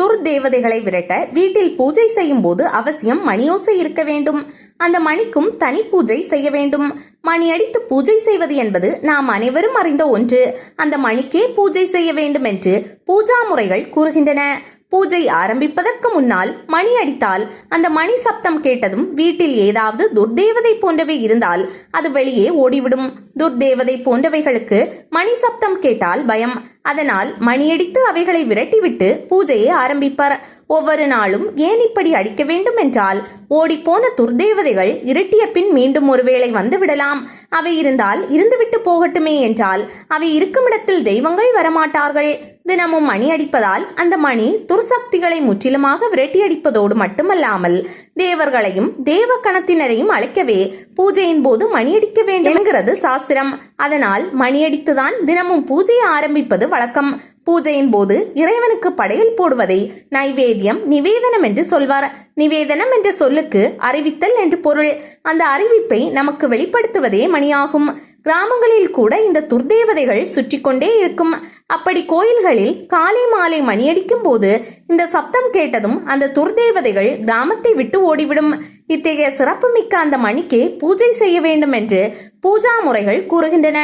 துர்தேவதைகளை விரட்ட வீட்டில் பூஜை செய்யும் போது அவசியம் மணியோசை இருக்க வேண்டும். அந்த மணிக்கும் தனி பூஜை செய்ய வேண்டும். மணி அடித்து பூஜை செய்வது என்பது நாம் அனைவரும் அறிந்த ஒன்று. அந்த மணிக்கே பூஜை செய்ய வேண்டும் என்று பூஜா முறைகள் கூறுகின்றன. பூஜை ஆரம்பிப்பதற்கு முன்னால் மணி அடித்தால் அந்த மணி சப்தம் கேட்டதும் வீட்டில் ஏதாவது துர்தேவதை போன்றவை இருந்தால் அது வெளியே ஓடிவிடும். துர்தேவதை போன்றவைகளுக்கு மணி சப்தம் கேட்டால் பயம். அதனால் மணியடித்து அவைகளை விரட்டிவிட்டு பூஜையை ஆரம்பிப்பார். ஒவ்வொரு நாளும் ஏன் இப்படி அடிக்க வேண்டும் என்றால் ஓடிப்போன துர்தேவதைகள் இரட்டிய பின் மீண்டும் ஒருவேளை வந்துவிடலாம் அவை இருந்தால் இருந்துவிட்டு போகட்டுமே என்றால் அவை இருக்குமிடத்தில் தெய்வங்கள் வரமாட்டார்கள். தினமும் மணி அடிப்பதால் அந்த மணி துர்சக்திகளை முற்றிலுமாக விரட்டியடிப்பதோடு மட்டுமல்லாமல் தேவர்களையும் தேவ கணத்தினரையும் அழைக்கவே பூஜையின் போது மணியடிக்க வேண்டும் என்கிறது சாஸ்திரம். அதனால் மணியடித்துதான் தினமும் பூஜையை ஆரம்பிப்பது வழக்கம். பூஜையின் போது இறைவனுக்கு படையல் போடுவதை நைவேத்தியம் நிவேதனம் என்று சொல்வார். நிவேதனம் என்ற சொல்லுக்கு அறிவித்தல் என்று பொருள். அந்த அறிவிப்பை நமக்கு வெளிப்படுத்துவதே மணியாகும். கிராமங்களில் கூட இந்த துர்தேவதைகள் சுற்றி கொண்டே இருக்கும். அப்படி கோயில்களில் காலை மாலை மணியடிக்கும் போது இந்த சப்தம் கேட்டதும் அந்த துர்தேவதைகள் கிராமத்தை விட்டு ஓடிவிடும். இத்தகைய சிறப்புமிக்க அந்த மணிக்கே பூஜை செய்ய வேண்டும் என்று பூஜா முறைகள் கூறுகின்றன.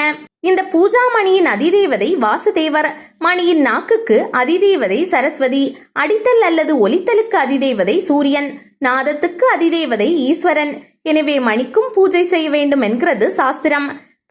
இந்த பூஜா மணியின் அதிதேவதை வாசுதேவர். மணியின் நாக்குக்கு அதிதேவதை சரஸ்வதி. அடித்தல் அல்லது ஒலித்தலுக்கு அதிதேவதை சூரியன். நாதத்துக்கு அதிதேவதை ஈஸ்வரன். எனவே மணிக்கும் பூஜை செய்ய வேண்டும் என்கிறது சாஸ்திரம்.